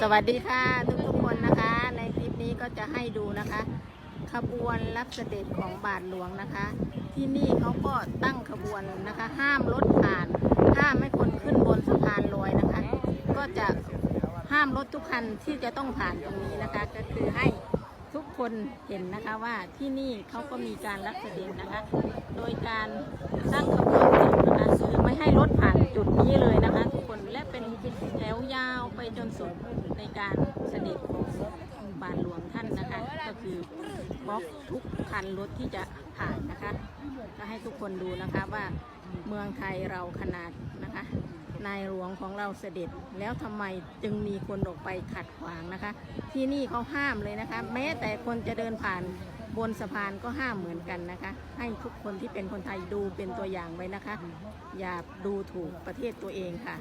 สวัสดีค่ะทุกทุกๆคนนะคะ ในคลิปนี้ก็จะให้ดูนะคะ ขบวนรับเสด็จของบาทหลวงนะคะ ที่นี่เขาก็ตั้งขบวนนะคะ ห้ามรถผ่าน ห้ามไม่คนขึ้นบนสะพานลอยนะคะ ก็จะห้ามรถทุกคันที่จะต้องผ่านตรงนี้นะคะ ก็คือให้ทุกคนเห็นนะคะว่าที่นี่เขาก็มีการรับเสด็จนะคะ โดยการตั้งขบวน แถวยาวไปจนสุดในการเสด็จของบาทหลวงท่านนะคะ ก็คือบล็อกทุกคันรถที่จะผ่านนะคะ ก็ให้ทุกคนดูนะคะว่าเมืองไทยเราขนาดนะคะ นายหลวงของเราเสด็จแล้วทำไมจึงมีคนออกไปขัดขวางนะคะ ที่นี่เขาห้ามเลยนะคะ แม้แต่คนจะเดินผ่านบนสะพานก็ห้ามเหมือนกันนะคะ ให้ทุกคนที่เป็นคนไทยดูเป็นตัวอย่างไว้นะคะ อย่าดูถูกประเทศตัวเองค่ะ